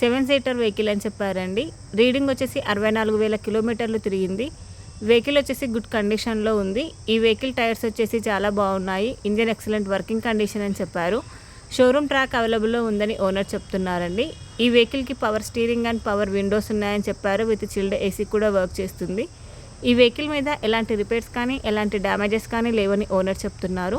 Seven seater vehicle అని చెప్పారండి. Reading వచ్చేసి అరవై నాలుగు వేల కిలోమీటర్లు తిరిగింది. వెహికల్ వచ్చేసి గుడ్ కండిషన్లో ఉంది. ఈ వెహికల్ టైర్స్ వచ్చేసి చాలా బాగున్నాయి. ఇంజన్ ఎక్సలెంట్ వర్కింగ్ కండిషన్ అని చెప్పారు. షోరూమ్ ట్రాక్ అవైలబుల్లో ఉందని ఓనర్ చెప్తున్నారండి. ఈ వెహికల్కి power steering and power windows ఉన్నాయని చెప్పారు. విత్ చిల్డ్ ఏసీ కూడా వర్క్ చేస్తుంది. ఈ వెహికల్ మీద ఎలాంటి రిపేర్స్ కానీ ఎలాంటి డ్యామేజెస్ కానీ లేవని ఓనర్ చెప్తున్నారు.